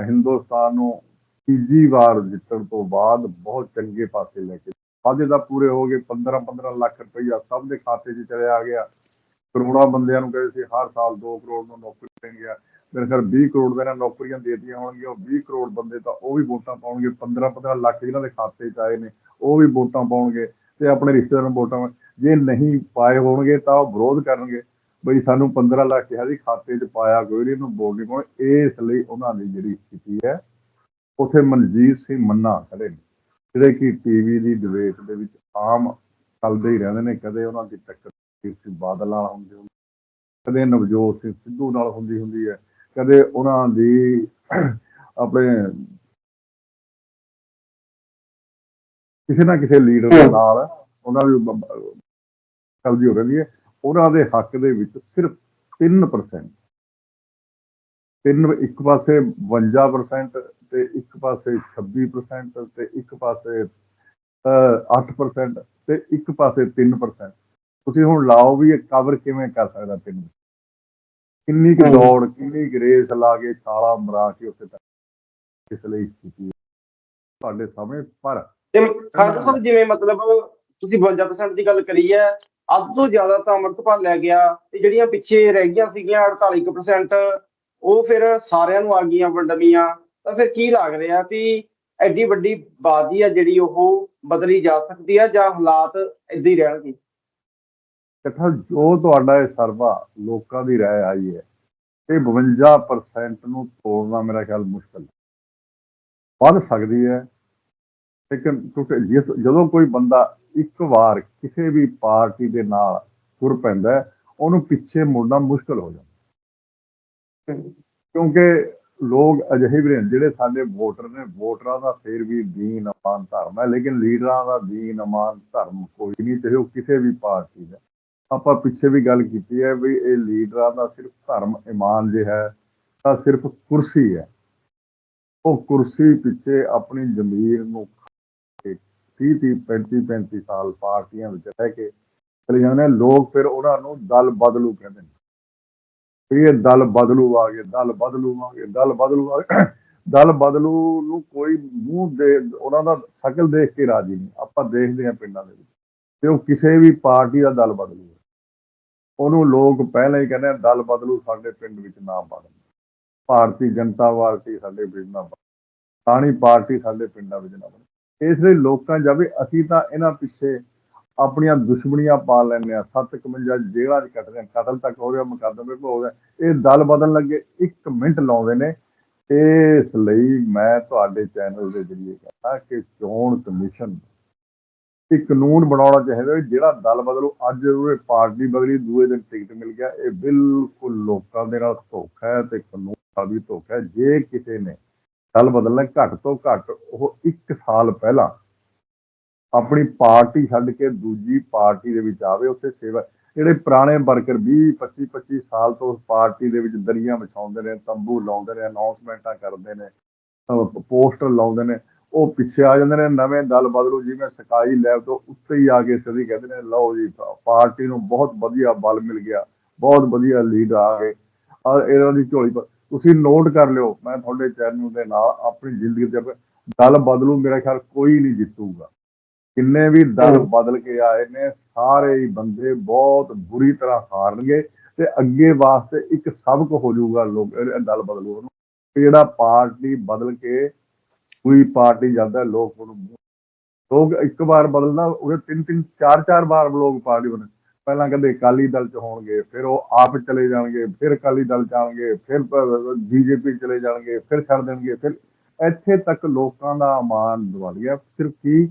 ਹਿੰਦੁਸਤਾਨ ਨੂੰ ਤੀਜੀ ਵਾਰ ਜਿੱਤਣ ਤੋਂ ਬਾਅਦ ਬਹੁਤ ਚੰਗੇ ਪਾਸੇ ਲੈ ਕੇ ਵਾਅਦੇ ਤਾਂ ਪੂਰੇ ਹੋ ਗਏ 15 15 ਲੱਖ ਰੁਪਈਆ ਸਭ ਦੇ ਖਾਤੇ 'ਚ ਚਲਿਆ ਆ ਗਿਆ। ਕਰੋੜਾਂ ਬੰਦਿਆਂ ਨੂੰ ਕਹਿੰਦੇ ਸੀ ਹਰ ਸਾਲ 2 ਕਰੋੜ ਨੂੰ ਨੌਕਰੀ ਦੇਣਗੇ ਮੇਰੇ ਖਿਆਲ 20 ਕਰੋੜ ਦੇ ਨਾਲ ਨੌਕਰੀਆਂ ਦੇਤੀਆਂ ਹੋਣਗੀਆਂ, ਉਹ 20 ਕਰੋੜ ਬੰਦੇ ਤਾਂ ਉਹ ਵੀ ਵੋਟਾਂ ਪਾਉਣਗੇ। 15 15 ਲੱਖ ਜਿਨ੍ਹਾਂ ਦੇ ਖਾਤੇ 'ਚ ਆਏ ਨੇ, ਉਹ ਵੀ ਵੋਟਾਂ ਪਾਉਣਗੇ ਤੇ ਆਪਣੇ ਰਿਸ਼ਤੇਦਾਰਾਂ ਨੂੰ ਵੋਟਾਂ ਜੇ ਨਹੀਂ ਪਾਏ ਹੋਣਗੇ ਤਾਂ ਉਹ ਵਿਰੋਧ ਕਰਨਗੇ। ਬਈ ਸਾਨੂੰ 15 ਲੱਖ ਕਿਹਾ ਸੀ ਖਾਤੇ 'ਚ ਪਾਇਆ ਕੋਈ ਨਹੀਂ, ਇਹਨੂੰ ਵੋਟ ਨਹੀਂ ਪਾਉਣ। ਇਸ ਲਈ ਉਹਨਾਂ ਦੀ ਜਿਹੜੀ ਸਥਿਤੀ ਹੈ ਉਥੇ ਮਨਜੀਤ ਸਿੰਘ ਮੰਨਾ ਖੜੇ ਨੇ, ਜਿਹੜੇ ਕਿ ਟੀਵੀ ਦੀ ਡਿਬੇਟ ਦੇ ਵਿੱਚ ਆਮ ਚੱਲਦੇ ਹੀ ਰਹਿੰਦੇ ਨੇ, ਕਦੇ ਉਹਨਾਂ ਦੀ ਟੱਕਰ ਸਿੰਘ ਬਾਦਲ ਨਾਲ ਹੁੰਦੀ ਹੁੰਦੀ ਕਦੇ ਨਵਜੋਤ ਸਿੰਘ ਸਿੱਧੂ ਨਾਲ ਹੁੰਦੀ ਹੁੰਦੀ ਹੈ, ਕਦੇ ਉਹਨਾਂ ਦੀ ਆਪਣੇ ਕਿਸੇ ਨਾ ਕਿਸੇ ਲੀਡਰ ਦੇ ਨਾਲ ਉਹਨਾਂ ਦੀ ਬ- ਚੱਲਦੀ ਹੋ ਰਹੀ ਹੈ, ਉਹਨਾਂ ਦੇ ਹੱਕ ਦੇ ਵਿੱਚ ਸਿਰਫ 3% ਤਿੰਨ ਇੱਕ ਪਾਸੇ 52% ਤੇ ਇੱਕ ਪਾਸੇ 26% ਤੇ ਇੱਕ ਪਾਸੇ ਅਹ, 8% ਤੇ ਇੱਕ ਪਾਸੇ 3% ਤੁਸੀਂ ਹੁਣ ਲਾਓ ਵੀ ਇਹ ਕਵਰ ਕਿਵੇਂ ਕਰ ਸਕਦਾ ਤਿੰਨ ਕਿੰਨੀ ਕੁ। ਦੌੜ ਕਿੰਨੀ ਕੁ ਰੇਸ ਲਾ ਕੇ ਛਾਲਾ ਮਰਾ ਕੇ ਉੱਥੇ ਤੱਕ ਇਸ ਲਈ ਸਥਿਤੀ ਤੁਹਾਡੇ ਸਾਹਮਣੇ ਪਰ ਤੇ ਖਾਲਸਾ ਸਾਹਿਬ ਜਿਵੇਂ ਮਤਲਬ ਤੁਸੀਂ 52% ਦੀ ਗੱਲ ਕਰੀ ਹੈ ਅੱਧ ਤੋਂ ਜ਼ਿਆਦਾ ਤਾਂ ਅੰਮ੍ਰਿਤਪਾਲ ਲੈ ਗਿਆ ਤੇ ਜਿਹੜੀਆਂ ਪਿੱਛੇ ਰਹਿ ਗਈਆਂ ਸੀਗੀਆਂ 48% ਉਹ ਫਿਰ ਸਾਰਿਆਂ ਨੂੰ ਆ ਗਈਆਂ ਵੰਡਮੀਆਂ ਤਾਂ ਫਿਰ ਕੀ ਲੱਗ ਰਿਹਾ ਵੀ ਐਡੀ ਵੱਡੀ ਬਾਜ਼ੀ ਆ ਜਿਹੜੀ ਉਹ ਬਦਲੀ ਜਾ ਸਕਦੀ ਆ ਜਾਂ ਹਾਲਾਤ ਏਦਾਂ ਹੀ ਰਹਿਣਗੇ? ਇਕੱਠਾ ਜੋ ਤੁਹਾਡਾ ਇਹ ਸਰਵਾ ਲੋਕਾਂ ਦੀ ਰਾਏ ਆਈ ਹੈ, ਇਹ 52% ਨੂੰ ਤੋੜਨਾ ਮੇਰਾ ਖਿਆਲ ਮੁਸ਼ਕਲ ਵੱਧ ਸਕਦੀ ਹੈ, ਲੇਕਿਨ ਕਿਉਂਕਿ ਜਦੋਂ ਕੋਈ ਬੰਦਾ ਇੱਕ ਵਾਰ ਕਿਸੇ ਵੀ ਪਾਰਟੀ ਦੇ ਨਾਲ ਤੁਰ ਪੈਂਦਾ ਉਹਨੂੰ ਪਿੱਛੇ ਮੁੜਨਾ ਮੁਸ਼ਕਲ ਹੋ ਜਾਂਦਾ ਕਿਉਂਕਿ ਲੋਕ ਅਜਿਹੇ ਵੀ ਨੇ ਜਿਹੜੇ ਸਾਡੇ ਵੋਟਰ ਨੇ, ਵੋਟਰਾਂ ਦਾ ਫੇਰ ਵੀ ਦੀਨ ਅਮਾਨ ਧਰਮ ਹੈ, ਲੇਕਿਨ ਲੀਡਰਾਂ ਦਾ ਦੀਨ ਅਮਾਨ ਧਰਮ ਕੋਈ ਨਹੀਂ, ਚਾਹੇ ਉਹ ਕਿਸੇ ਵੀ ਪਾਰਟੀ ਦਾ। ਆਪਾਂ ਪਿੱਛੇ ਵੀ ਗੱਲ ਕੀਤੀ ਹੈ ਵੀ ਇਹ ਲੀਡਰਾਂ ਦਾ ਸਿਰਫ ਧਰਮ ਇਮਾਨ ਜੇ ਹੈ, ਤਾਂ ਸਿਰਫ ਕੁਰਸੀ ਹੈ। ਉਹ ਕੁਰਸੀ ਪਿੱਛੇ ਆਪਣੀ ਜ਼ਮੀਰ ਨੂੰ 30 30 35 35 ਸਾਲ ਪਾਰਟੀਆਂ ਵਿੱਚ ਰਹਿ ਕੇ ਚਲੇ ਜਾਂਦੇ ਲੋਕ ਫਿਰ ਉਹਨਾਂ ਨੂੰ ਦਲ ਬਦਲੂ ਕਹਿੰਦੇ ਨੇ। ਵੀ ਇਹ ਦਲ ਬਦਲੂ ਆ ਗਏ, ਦਲ ਬਦਲੂ ਆ ਗਏ, ਦਲ ਬਦਲੂ ਆ ਗਏ। ਦਲ ਬਦਲੂ ਨੂੰ ਕੋਈ ਮੂੰਹ ਦੇ ਉਹਨਾਂ ਦਾ ਸ਼ਕਲ ਦੇਖ ਕੇ ਰਾਜੀ ਨਹੀਂ। ਆਪਾਂ ਦੇਖਦੇ ਹਾਂ ਪਿੰਡਾਂ ਦੇ ਵਿੱਚ। ਤੇ ਉਹ ਕਿਸੇ ਵੀ ਪਾਰਟੀ ਦਾ ਦਲ ਬਦਲੂ ਉਹਨੂੰ ਲੋਕ ਪਹਿਲਾਂ ਹੀ ਕਹਿੰਦੇ ਦਲ ਬਦਲੂ ਸਾਡੇ ਪਿੰਡ ਵਿੱਚ ਨਾ ਬਣ ਭਾਰਤੀ ਜਨਤਾ ਪਾਰਟੀ ਸਾਡੇ ਪਿੰਡ ਨਾ ਬਣ ਸਾਣੀ ਪਾਰਟੀ ਸਾਡੇ ਪਿੰਡਾਂ ਵਿੱਚ ਨਾ ਬਣ ਇਸ ਲਈ ਲੋਕਾਂ ਜਾਵੇ ਅਸੀਂ ਤਾਂ ਇਹਨਾਂ ਪਿੱਛੇ ਆਪਣੀਆਂ ਦੁਸ਼ਮਣੀਆਂ ਪਾ ਲੈਂਦੇ ਆ। 751 ਜੇਲ੍ਹਾਂ 'ਚ ਕੱਟਦੇ ਆ ਕਤਲ ਤੱਕ ਹੋ ਰਿਹਾ, ਮੁਕੱਦਮੇ ਹੋ ਰਿਹਾ। ਇਹ ਦਲ ਬਦਲਣ ਲੱਗੇ 1 ਮਿੰਟ ਲਾਉਂਦੇ ਨੇ। ਇਸ ਲਈ ਮੈਂ ਤੁਹਾਡੇ ਚੈਨਲ ਦੇ ਜ਼ਰੀਏ ਕਹਿੰਦਾ ਕਿ ਚੋਣ ਕਮਿਸ਼ਨ ਇੱਕ ਕਾਨੂੰਨ ਬਣਾਉਣਾ ਚਾਹੀਦਾ ਜਿਹੜਾ ਦਲ ਬਦਲੋ। ਅੱਜ ਉਹ ਪਾਰਟੀ ਬਦਲੀ, ਦੂਏ ਦਿਨ ਟਿਕਟ ਮਿਲ ਗਿਆ। ਇਹ ਬਿਲਕੁਲ ਲੋਕਾਂ ਦੇ ਨਾਲ ਧੋਖਾ ਹੈ ਤੇ ਕਾਨੂੰਨ ਦਾ ਵੀ ਧੋਖਾ ਹੈ। ਜੇ ਕਿਸੇ ਨੇ ਦਲ ਬਦਲਣਾ, ਘੱਟ ਤੋਂ ਘੱਟ ਉਹ 1 ਸਾਲ ਪਹਿਲਾਂ ਆਪਣੀ ਪਾਰਟੀ ਛੱਡ ਕੇ ਦੂਜੀ ਪਾਰਟੀ ਦੇ ਵਿੱਚ ਆਵੇ, ਉੱਥੇ ਸੇਵਾ, ਜਿਹੜੇ ਪੁਰਾਣੇ ਵਰਕਰ 20 25 25 ਸਾਲ ਤੋਂ ਉਸ ਪਾਰਟੀ ਦੇ ਵਿੱਚ ਦਰੀਆਂ ਵਿਛਾਉਂਦੇ ਨੇ, ਤੰਬੂ ਲਾਉਂਦੇ ਨੇ ਅਨਾਉਂਸਮੈਂਟਾਂ ਕਰਦੇ ਨੇ ਪੋਸਟਰ ਲਾਉਂਦੇ ਨੇ, ਉਹ ਪਿੱਛੇ ਆ ਜਾਂਦੇ ਨੇ, ਨਵੇਂ ਦਲ ਬਦਲੂ, ਜਿਵੇਂ ਸਕਾਈ ਲੈਵ ਤੋਂ ਉੱਤੇ ਹੀ ਆ ਕੇ ਸਦੀ ਕਹਿੰਦੇ ਨੇ, ਲਓ ਜੀ, ਪਾਰਟੀ ਨੂੰ ਬਹੁਤ ਵਧੀਆ ਬਲ ਮਿਲ ਗਿਆ, ਬਹੁਤ ਵਧੀਆ ਲੀਡ ਆ ਗਏ। ਆ ਇਹਨਾਂ ਦੀ ਝੋਲੀ ਤੁਸੀਂ ਨੋਟ ਕਰ ਲਿਓ, ਮੈਂ ਤੁਹਾਡੇ ਚੈਨਲ ਦੇ ਨਾਲ ਆਪਣੀ ਜ਼ਿੰਦਗੀ ਦੇ ਦਲ ਬਦਲੂ, ਮੇਰਾ ਖਿਆਲ ਕੋਈ ਨਹੀਂ ਜਿੱਤੂਗਾ। ਕਿੰਨੇ ਵੀ ਦਲ ਹਮ। ਬਦਲ ਕੇ ਆਏ ਨੇ ਸਾਰੇ ਹੀ ਬੰਦੇ ਬਹੁਤ ਬੁਰੀ ਤਰ੍ਹਾਂ ਹਾਰਨਗੇ ਤੇ ਅੱਗੇ ਵਾਸਤੇ ਇੱਕ ਸਬਕ ਹੋ ਜਾਊਗਾ ਲੋਕ ਇਹ ਦਲ ਬਦਲੂ ਨੂੰ ਕਿ ਜਿਹੜਾ ਪਾਰਟੀ ਬਦਲ ਕੇ ਕੋਈ ਪਾਰਟੀ ਜਾਂਦਾ ਲੋਕ ਉਹਨੂੰ ਲੋਕ ਇੱਕ ਵਾਰ ਬਦਲਦਾ ਉਹਦੇ ਤਿੰਨ ਤਿੰਨ ਚਾਰ ਚਾਰ ਵਾਰ ਲੋਕ ਪਾਰਟੀ ਬਣੇ ਪਹਿਲਾਂ ਕਹਿੰਦੇ ਅਕਾਲੀ ਦਲ ਚ ਹੋਣਗੇ ਫਿਰ ਉਹ ਆਪ ਚਲੇ ਜਾਣਗੇ ਫਿਰ ਅਕਾਲੀ ਦਲ ਆਉਣਗੇ ਫਿਰ ਬੀਜੇਪੀ ਚਲੇ ਜਾਣਗੇ ਫਿਰ ਛੱਡ ਦੇਣਗੇ ਫਿਰ ਇੱਥੇ ਤੱਕ ਲੋਕਾਂ ਦਾ ਅਮਾਨ ਦਵਾ ਗਿਆ ਸਿਰਫ ਕੀ